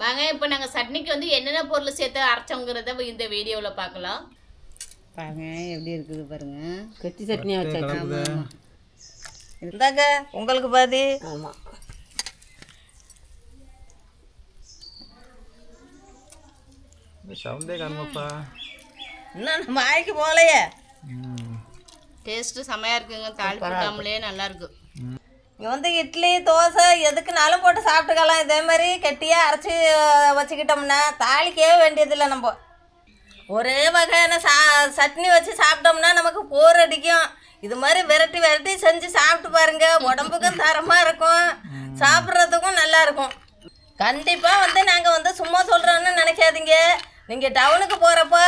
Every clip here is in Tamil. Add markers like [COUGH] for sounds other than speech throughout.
வாங்க இப்போ நாங்கள் சட்னிக்கு வந்து என்னென்ன பொருள் சேர்த்து அரைச்சோங்கிறத இந்த வீடியோவில் பார்க்கலாம் பாருங்க எப்படி இருக்குது பாருங்க. கெட்டி சட்னியாக வச்சாச்சு? இந்தாங்க உங்களுக்கு பாதி. ஆமாம் சவுண்டே காணுமாப்பா. இன்னும் நம்ம வாய்க்கு போகலையே. டேஸ்ட்டு செமையாக இருக்குங்க. தாளிப்பு நல்லா இருக்கு. இங்கே வந்து இட்லி தோசை எதுக்குனாலும் போட்டு சாப்பிட்டுக்கலாம். இதே மாதிரி கெட்டியாக அரைச்சி வச்சுக்கிட்டோம்னா தாளிக்கவே வேண்டியதில்லை நம்ம. ஒரே வகையான சா சட்னி வச்சு சாப்பிட்டோம்னா நமக்கு போர் அடிக்கும். இது மாதிரி விரட்டி விரட்டி செஞ்சு சாப்பிட்டு பாருங்க. உடம்புக்கும் தரமாக இருக்கும். சாப்பிட்றதுக்கும் நல்லா இருக்கும். கண்டிப்பாக வந்து நாங்கள் வந்து சும்மா சொல்கிறோன்னு நினைக்காதீங்க. நீங்கள் டவுனுக்கு போகிறப்போ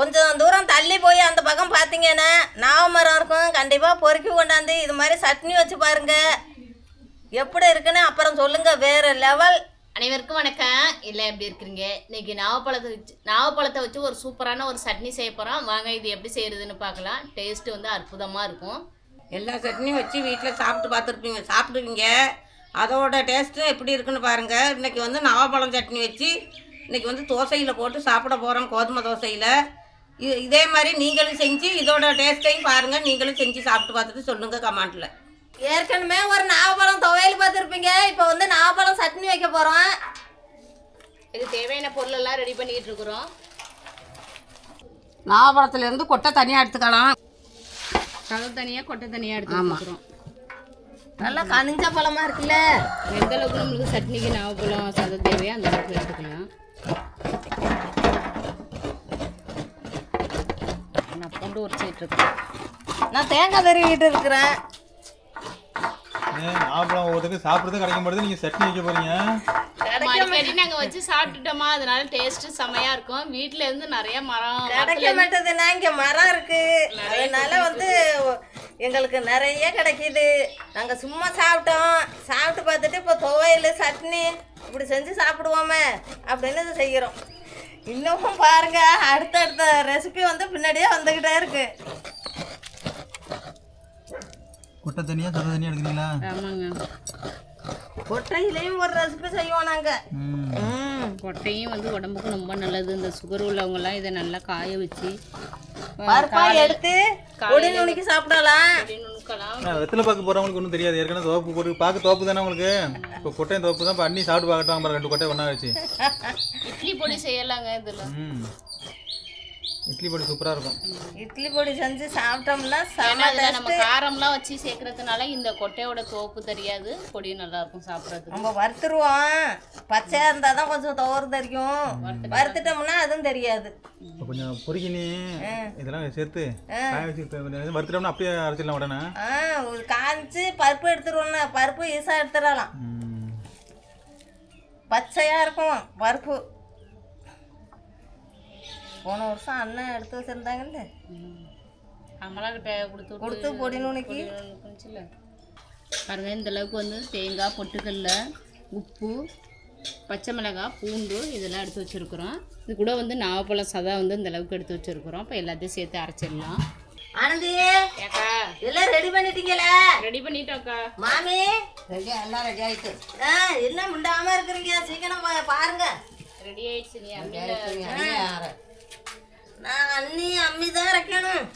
கொஞ்சம் தூரம் தள்ளி போய் அந்த பக்கம் பார்த்தீங்கன்னா நாவமரம் இருக்கும். கண்டிப்பாக பொறுக்கி கொண்டாந்து இது மாதிரி சட்னி வச்சு பாருங்கள் எப்படி இருக்குன்னு அப்புறம் சொல்லுங்கள் வேறு லெவல் அனைவருக்கும் வணக்கம். இல்லை எப்படி இருக்கிறீங்க? இன்னைக்கு நாவப்பழத்தை வச்சு நாவப்பழத்தை வச்சு ஒரு சூப்பரான ஒரு சட்னி செய்ய போகிறோம் வாங்க இது எப்படி செய்கிறதுன்னு பார்க்கலாம். டேஸ்ட்டு வந்து அற்புதமாக இருக்கும். எல்லா சட்னியும் வச்சு வீட்டில் சாப்பிட்டு பார்த்துருப்பீங்க. சாப்பிடுவீங்க. அதோட டேஸ்ட்டு எப்படி இருக்குன்னு பாருங்கள் இன்றைக்கி வந்து நவாப்பழம் சட்னி வச்சு இன்றைக்கி வந்து தோசையில் போட்டு சாப்பிட போகிறோம் கோதுமை தோசையில். இது இதே மாதிரி நீங்களும் செஞ்சு இதோட டேஸ்ட்டையும் பாருங்கள் நீங்களும் செஞ்சு சாப்பிட்டு பார்த்துட்டு சொல்லுங்கள் கமெண்ட்டில் ஏற்கனவே ஒரு நாவப்பழம் துவையல் பார்த்துருப்பீங்க. இப்போ வந்து நாவப்பழம் சட்னி வைக்க போகிறோம் இது தேவையான பொருள் எல்லாம் ரெடி பண்ணிக்கிட்டு இருக்கிறோம். நவாப்பழத்துலேருந்து கொட்டை தனியாக எடுத்துக்கலாம். சதை தனியாக கொட்டை தனியாக எடுத்து வச்சுக்கிறோம் நல்லா கனிஞ்ச பழமா இருக்குல்ல. எந்த அளவுக்கு நம்மளுக்கு சட்னிக்கு நாவப்பழம் சதை தேவையோ அந்த அளவுக்கு எடுத்துக்கலாம். நான் பூண்டு உரிச்சிட்டு இருக்கிறேன் நான் தேங்காய் தருவிக்கிட்டு இருக்கிறேன். நாப்பழம் ஒவ்வொருத்தருக்கு சாப்பிட்றது கிடைக்க மாட்டேது நீங்கள் சட்னி வைக்க போறீங்க. அடிக்கடி நாங்கள் வச்சு சாப்பிட்டுட்டோமா? அதனால டேஸ்ட்டு செமையாக இருக்கும். வீட்டில் இருந்து நிறைய மரம் கிடைக்க மாட்டேதுன்னா இங்கே மரம் இருக்கு. அதனால வந்து எங்களுக்கு நிறைய கிடைக்கிது. நாங்கள் சும்மா சாப்பிட்டோம். சாப்பிட்டு பார்த்துட்டு இப்போ துவையல் சட்னி. இப்படி செஞ்சு சாப்பிடுவோமே அப்படின்னு இது செய்கிறோம். இன்னமும் பாருங்க அடுத்தடுத்த ரெசிபி வந்து பின்னாடியே வந்துக்கிட்டே இருக்கு. கொட்டை தனியாக சதை தனியாக எடுக்கிறீங்களா? ஆமாங்க. கொட்டையிலையும் ஒரு ரெசிபி செய்வோம் நாங்கள் கொட்டையும் வந்து உடம்புக்கு ரொம்ப நல்லது. இந்த சுகர் உள்ளவங்கலாம் இதை நல்லா காய வச்சு பருப்பா எடுத்து பொடி நுணுக்கி சாப்பிடலாம். வெத்தலை பார்க்க போகிறவங்களுக்கு ஒன்றும் தெரியாது. ஏற்கனவே தோப்பு போட்டு பார்க்க தோப்பு தானே உங்களுக்கு? இப்போ கொட்டையும் தோப்பு தான். இப்போ அண்ணி சாப்பிட்டு பார்க்கட்டும். ரெண்டு கொட்டை ஒன்றா வச்சு. இட்லி பொடி செய்யலாங்க இதில். ம். இட்லி பொடி சூப்பராக இருக்கும். இட்லி பொடி செஞ்சு சாப்பிட்டோம்னா செம நம்ம காரம்லாம் வச்சு சேர்க்கறதுனால இந்த கொட்டையோட தோப்பு தெரியாது பொடி நல்லா இருக்கும் சாப்பிட்றதுக்கு. நம்ம வறுத்துருவோம். பச்சையாக இருந்தால் தான் கொஞ்சம் துவரம் தெரியும். வறுத்துட்டோம்னா அதுவும் தெரியாது. இப்போ கொஞ்சம் பொறுக்கினி இதெல்லாம் சேர்த்து இப்போ வறுத்துட்டோம்னா அப்படியே அரைச்சிடலாம் உடனே. காய்ச்சி பருப்பு எடுத்துருவோம்னா பருப்பு ஈஸாக எடுத்துடலாம். பச்சையாக இருக்கும் பருப்பு. போன வருஷம் அண்ணன் எடுத்து வச்சுருந்தாங்கல்ல அமலா கிட்ட கொடுத்து கொடுத்து பொடி நுணுக்கி. கொடுத்துச்சுல பாருங்க இந்த அளவுக்கு வந்து தேங்காய் பொட்டுக்கல்ல உப்பு பச்சை மிளகாய் பூண்டு இதெல்லாம் எடுத்து வச்சுருக்குறோம். இது கூட வந்து நாவப்பழம் சதா வந்து இந்த அளவுக்கு எடுத்து வச்சுருக்குறோம். இப்போ எல்லாத்தையும் சேர்த்து அரைச்சிடலாம். ஆனந்தி எல்லாம் ரெடி பண்ணிட்டீங்களா? ரெடி பண்ணிட்டோக்கா மாமி. எல்லாம் ரெடி ஆகிட்டு ஆ என்ன முண்டாம இருக்கிறீங்க? சீக்கிரம் பாருங்க. ரெடி ஆயிடுச்சு நீ நான் அண்ணி அம்மி தான் வைக்கணும்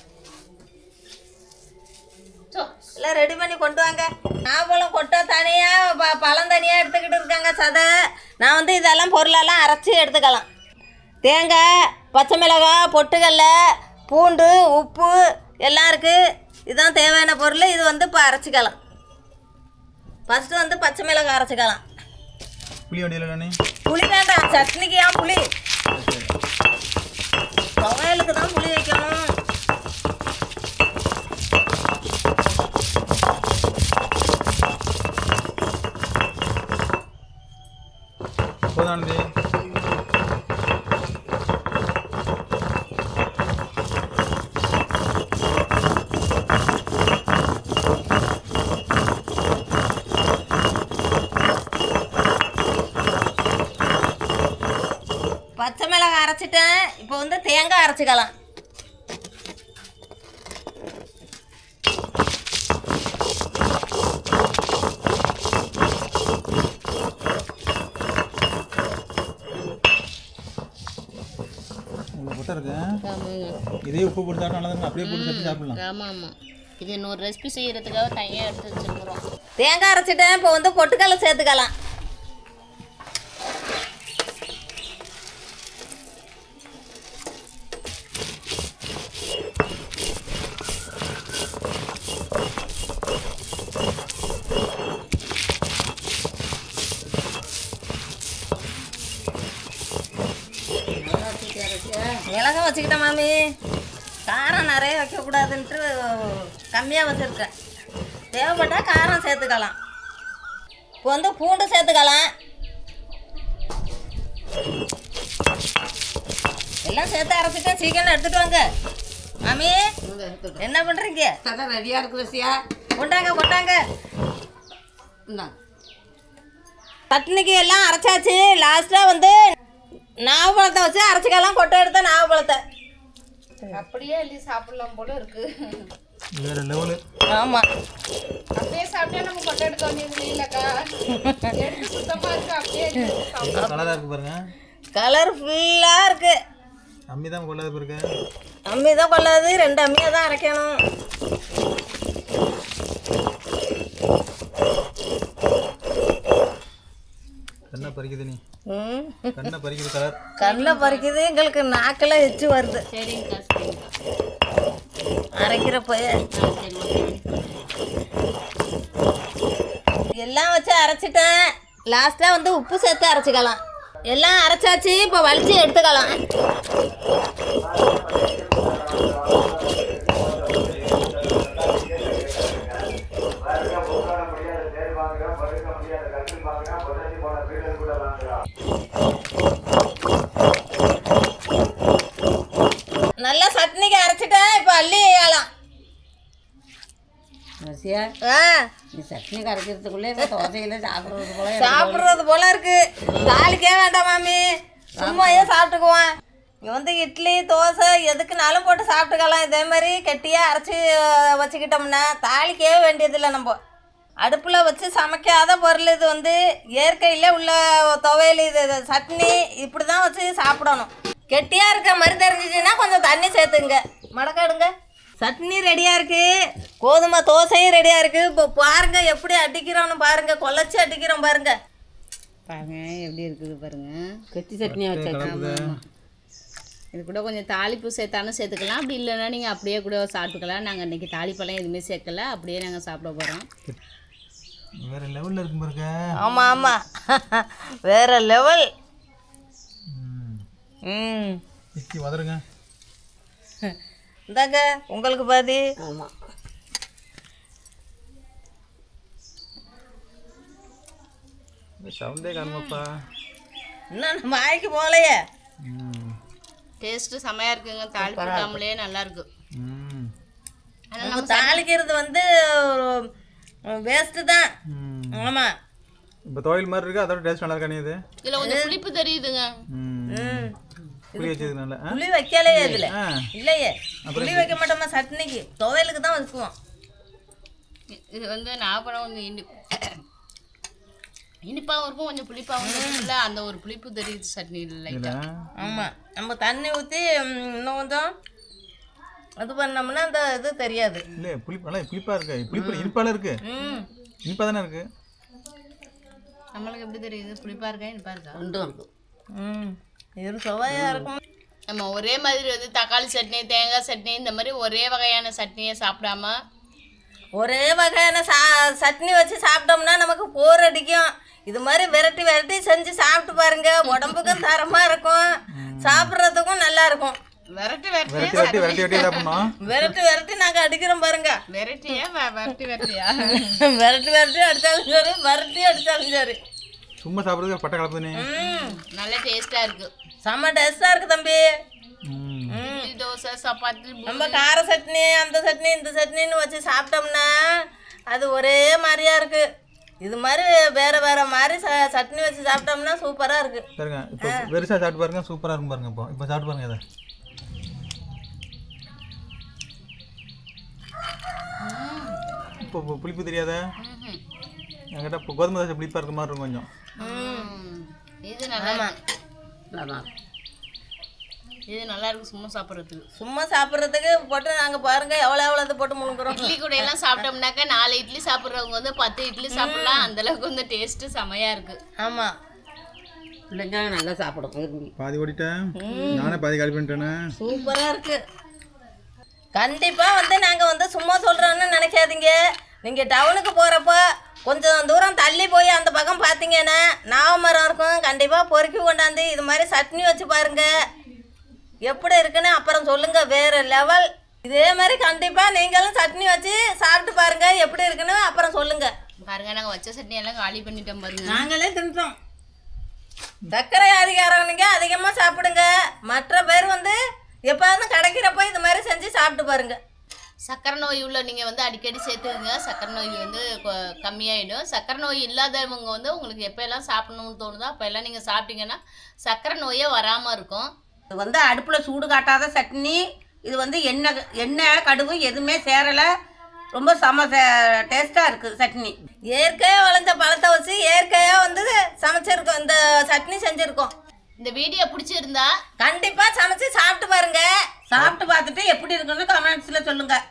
எல்லாம் ரெடி பண்ணி கொண்டு வாங்க. நாவப்பழம் கொட்டை தனியாக ப பழம் தனியாக எடுத்துக்கிட்டு இருக்காங்க சதை. நான் வந்து இதெல்லாம் பொருளெல்லாம் அரைச்சி எடுத்துக்கலாம். தேங்காய் பச்சை மிளகாய் பொட்டுக்கல்ல பூண்டு உப்பு எல்லாம் இருக்குது இதுதான் தேவையான பொருள். இது வந்து இப்போ அரைச்சிக்கலாம். ஃபஸ்ட்டு வந்து பச்சை மிளகாய் அரைச்சிக்கலாம். புளி வேண்டாம் சட்னிக்கு ஏன் புளி? துவையலுக்கு தான் புளி வைக்கணும். போதானது வந்து தேங்காய் அரைச்சிக்கலாம். இதே உப்பு போட்டு சாப்பிட்டா அப்படியே போட்டு சாப்பிடலாம். ஆமாம் ஆமாம் இது இன்னொரு ரெசிபி செய்கிறதுக்காக தனியாக எடுத்து வச்சுருக்குறோம். தேங்காய் அரைச்சிட்டேன். இப்போ வந்து பொட்டுக்கடலை சேர்த்துக்கலாம். வச்சுக்கிட்டேன் மாமி. காரம் நிறைய வைக்கக்கூடாதுன்ட்டு கம்மியாக வச்சுருக்கேன். தேவைப்பட்டால் காரம் சேர்த்துக்கலாம். இப்போ வந்து பூண்டு சேர்த்துக்கலாம். எல்லாம் சேர்த்து அரைச்சிட்டு சீக்கிரம் எடுத்துட்டு வாங்க. மாமி என்ன பண்ணுறீங்க அதான் ரெடியாக இருக்கு ரசியா கொண்டாங்க கொண்டாங்க. இந்தாங்க. சட்னிக்கு எல்லாம் அரைச்சாச்சு. லாஸ்ட்டாக வந்து நாவப்பழத்தை வச்சு அரைச்சிக்கலாம் கொட்டை எடுத்த நாவப்பழத்தை. அப்படியே அள்ளி சாப்பிடலாம் போல இருக்கு. வேறு லெவலு. அப்படியே சாப்பிட்டா நம்ம கொட்டை எடுக்க வேண்டியது இல்லைக்கா. எடுத்து சுத்தமாக இருக்கு அப்படியே. கலராக இருக்கு பாருங்க. கலர்ஃபுல்லாக இருக்குது அம்மி தான் கொள்ளாத பாருங்க அம்மி தான் கொள்ளாது ரெண்டு அம்மியாக தான் அரைக்கணும். கண்ணை பறிக்குது நீ. கண்ணை பறிக்குது கலர். கண்ணை பறிக்குது எங்களுக்கு நாக்கெல்லாம் எச்சு வருது. சரி ஓகே. எல்லாம் வச்சு அரைச்சிட்டேன். லாஸ்ட்டாக வந்து உப்பு சேர்த்து அரைச்சிக்கலாம். எல்லாம் அரைச்சாச்சு இப்போ வலிச்சு எடுத்துக்கலாம் நல்லா சட்னிக்கு அரைச்சிட்டேன் இப்போ அள்ளி ஏலாம் ரசியா ஆ. நீ சட்னி கரைக்கிறதுக்குள்ளே இப்போ தோசையில் சாப்பிட்றது போல சாப்பிட்றது போல இருக்கு. தாளிக்கே வேண்டாம் மாமி. சும்மாயே சாப்பிட்டுக்குவோம் இங்கே வந்து இட்லி தோசை எதுக்குனாலும் போட்டு சாப்பிட்டுக்கலாம். இதே மாதிரி கெட்டியாக அரைச்சி வச்சுக்கிட்டோம்னா தாளிக்கவே வேண்டியதில்லை நம்ம. அடுப்பில் வச்சு சமைக்காத பொருள் இது வந்து இயற்கையில் உள்ள துவையல் இது இது சட்னி இப்படி தான் வச்சு சாப்பிடணும். கெட்டியாக இருக்க மாதிரி தெரிஞ்சிச்சுன்னா கொஞ்சம் தண்ணி சேர்த்துங்க. மடக்காடுங்க சட்னி ரெடியாக இருக்குது கோதுமை தோசையும் ரெடியாக இருக்குது இப்போ பாருங்க எப்படி அடிக்கிறோன்னு பாருங்க. குழச்சி அடிக்கிறோம் பாருங்க. பாருங்க எப்படி இருக்குது பாருங்க. கெட்டி சட்னியாக வச்சாச்சு. இது கூட கொஞ்சம் தாளிப்பு சேர்த்தாலும் சேர்த்துக்கலாம். அப்படி இல்லைன்னா நீங்கள் அப்படியே கூட சாப்பிட்டுக்கலாம். நாங்கள் இன்றைக்கி தாளிப்பெல்லாம் எதுவுமே சேர்க்கல. அப்படியே நாங்கள் சாப்பிட போகிறோம் வேறு லெவலில் இருக்கும் பாருங்க. ஆமாம் ஆமாம் [LAUGHS] வேற லெவல் ம். வதருங்க இந்தாங்க உங்களுக்கு பாதி. ஆமாம் இந்த சவுண்டே காணுமாப்பா இன்னும் நம்ம வாய்க்கு போகலையே? டேஸ்ட்டு செமையாக இருக்குங்க. தாளிப்பு இல்லாமலே நல்லாயிருக்கு ம். நம்ம தாளிக்கிறது வந்து வேஸ்ட்டு தான். ஆமாம் இப்போ துவையல் மாதிரி இருக்கு? அதோட டேஸ்ட் நல்லா இருக்கா நீ இது? இதில் கொஞ்சம் புளிப்பு தெரியுதுங்க. புளி வச்சது நல்லா ஆ? புளி வைக்கலையே இதில். இல்லையே. புளி வைக்க மாட்டோமா சட்னிக்கு? துவையலுக்கு தான் வச்சுக்குவோம் இ- இது வந்து நாகப்பழம் வந்து இனி இனிப்பாகவும் இருக்கும் கொஞ்சம் புளிப்பாகவும் இருக்குல்ல அந்த ஒரு புளிப்பு தெரியுது சட்னி லைட்டாக இல்லை. ஆமாம் நம்ம தண்ணி ஊற்றி இன்னும் கொஞ்சம் அது பண்ணோம்னா அந்த இது தெரியாது. இல்லை புளிப்பு நல்லா புளிப்பாக இருக்கு. புளிப்பு இனிப்பால இருக்கு. ம். இனிப்பாக தானே இருக்கு? நம்மளுக்கு எப்படி தெரியுது? புளிப்பாக இருக்கா இனிப்பாக இருக்கா? ரெண்டும் இருக்கும் ம். இது சுவையாக இருக்கும். நம்ம ஒரே மாதிரி வந்து தக்காளி சட்னி தேங்காய் சட்னி இந்த மாதிரி ஒரே வகையான சட்னியை சாப்பிடாம ஒரே வகையான சா சட்னி வச்சு சாப்பிட்டோம்னா நமக்கு போர் அடிக்கும். இது மாதிரி விரட்டி விரட்டி செஞ்சு சாப்பிட்டு பாருங்க. உடம்புக்கும் தரமாக இருக்கும். சாப்பிட்றதுக்கும் நல்லா இருக்கும். விரட்டி விரட்டி விரட்டி விரட்டி விரட்டி விரட்டி என்ன பண்ணோம் விரட்டி விரட்டி நாங்கள் அடிக்கிறோம் பாருங்க. விரட்டியா? விரட்டி விரட்டியா? விரட்டி விரட்டி அடித்தாலும் சரி விரட்டி அடித்தாலும் சரி. சும்மா சாப்பிட்றதுக்கு பட்டை கலப்புதுனே. நல்ல டேஸ்ட்டாக இருக்குது செம்ம டேஸ்ட்டாக இருக்கு தம்பி. தோசை சப்பாத்தி நம்ம கார சட்னி அந்த சட்னி இந்த சட்னின்னு வச்சு சாப்பிட்டோம்னா அது ஒரே மாதிரியா இருக்கு. இது மாதிரி வேற வேற மாதிரி ச சட்னி வச்சு சாப்பிட்டோம்னா சூப்பராக இருக்கு. சரிங்க இப்போ வெறுசா சாப்பிட்டு பாருங்க சூப்பராக இருக்கும் பாருங்க இப்போ. இப்போ சாப்பிட்டு பாருங்க இதை. இப்போ புளிப்பு தெரியாத. என்கிட்ட இப்போ கோதுமை தோசை புளிப்பாக இருக்க மாதிரி இருக்கும் கொஞ்சம். இது நல்லா. நல்லா. இது நல்லா இருக்கு சும்மா சாப்பிட்றதுக்கு. சும்மா சாப்பிட்றதுக்கு போட்டு நாங்கள் பாருங்க எவ்வளோ எவ்வளோ போட்டு முழுங்குறோம். இட்லி கூட எல்லாம் சாப்பிட்டோம்னாக்கா நாலு இட்லி சாப்பிட்றவங்க வந்து பத்து இட்லி சாப்பிடலாம். அந்த அளவுக்கு வந்து டேஸ்ட் செமையா இருக்கு. ஆமாம் பிள்ளைங்க நல்லா சாப்பிடும் பாதி ஓடிட்டேன். நானே பாதி காலி பண்ணிட்டேனே. சூப்பராக இருக்கு. கண்டிப்பாக வந்து நாங்கள் வந்து சும்மா சொல்கிறோன்னு நினைக்காதீங்க. நீங்கள் டவுனுக்கு போகிறப்ப கொஞ்சம் தூரம் தள்ளி போய் அந்த பக்கம் பார்த்தீங்கன்னா நாவமரம் இருக்கும். கண்டிப்பாக பொறுக்கி கொண்டாந்து இது மாதிரி சட்னி வச்சு பாருங்க. எப்படி இருக்குன்னு அப்புறம் சொல்லுங்கள் வேறு லெவல் இதே மாதிரி கண்டிப்பாக நீங்களும் சட்னி வச்சு சாப்பிட்டு பாருங்க. எப்படி இருக்குன்னு அப்புறம் சொல்லுங்கள் பாருங்க நாங்க வச்ச சட்னி எல்லாம் காலி பண்ணிட்டோம் பாருங்க. நாங்களே தின்றோம் சர்க்கரை அதிகாரவனுங்க அதிகமாக சாப்பிடுங்க. மற்ற பேர் வந்து எப்போதும் கிடைக்கிறப்ப இது மாதிரி செஞ்சு சாப்பிட்டு பாருங்க. சக்கரை நோய் உள்ள நீங்கள் வந்து அடிக்கடி சேர்த்துக்குங்க. சக்கரை நோய் வந்து கம்மியாயிடும். சக்கரை நோய் இல்லாதவங்க வந்து உங்களுக்கு எப்போ எல்லாம் சாப்பிடணும்னு தோணுதோ அப்போ எல்லாம் நீங்கள் சாப்பிட்டீங்கன்னா சக்கரை நோயே வராமல் இருக்கும். இது வந்து அடுப்பில் சூடு காட்டாத சட்னி இது வந்து எண்ணெய் எண்ணெய் கடுகு எதுவுமே சேரலை. ரொம்ப செம டேஸ்ட்டாக இருக்குது சட்னி. இயற்கையாக விளைஞ்ச பழத்தை வச்சு இயற்கையாக வந்து சமைச்சிருக்கோம். இந்த சட்னி செஞ்சுருக்கோம். இந்த வீடியோ பிடிச்சிருந்தா கண்டிப்பாக சமைச்சு சாப்பிட்டு பாருங்க. சாப்பிட்டு பார்த்துட்டு எப்படி இருக்குன்னு கமெண்ட்ஸில் சொல்லுங்கள்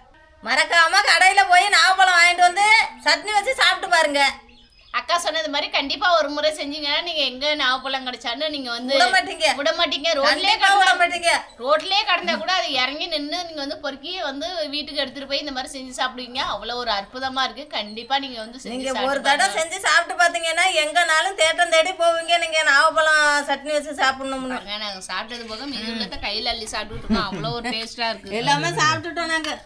மறக்காம கடையில் போய் நாவப்பழம் வாங்கிட்டு வந்து சட்னி வச்சு சாப்பிட்டு பாருங்க. அக்கா சொன்னது மாதிரி கண்டிப்பாக ஒரு முறை செஞ்சீங்கன்னா நீங்கள் எங்கே நாவப்பழம் கிடைச்சான்னு நீங்கள் வந்து விட மாட்டீங்க. விட மாட்டீங்க. ரோட்லேயே விட மாட்டீங்க. ரோட்லேயே கடந்தா கூட அது இறங்கி நின்று நீங்கள் வந்து பொறுக்கி வந்து வீட்டுக்கு எடுத்துகிட்டு போய் இந்த மாதிரி செஞ்சு சாப்பிடுவீங்க. அவ்வளோ ஒரு அற்புதமாக இருக்குது கண்டிப்பாக நீங்கள் வந்து சாப்பிட்டு ஒரு தடவை செஞ்சு சாப்பிட்டு பார்த்தீங்கன்னா எங்கேனாலும் தேட்டம் தேடி போவீங்க. நீங்கள் நாவப்பழம் சட்னி வச்சு சாப்பிடணும்னு. நாங்கள் சாப்பிட்டது போக மீதி உள்ளத கையில் அள்ளி சாப்பிட்டுட்டு இருக்கோம். அவ்வளோ ஒரு டேஸ்ட்டாக இருக்குது எல்லாமே சாப்பிட்டுட்டோம் நாங்கள்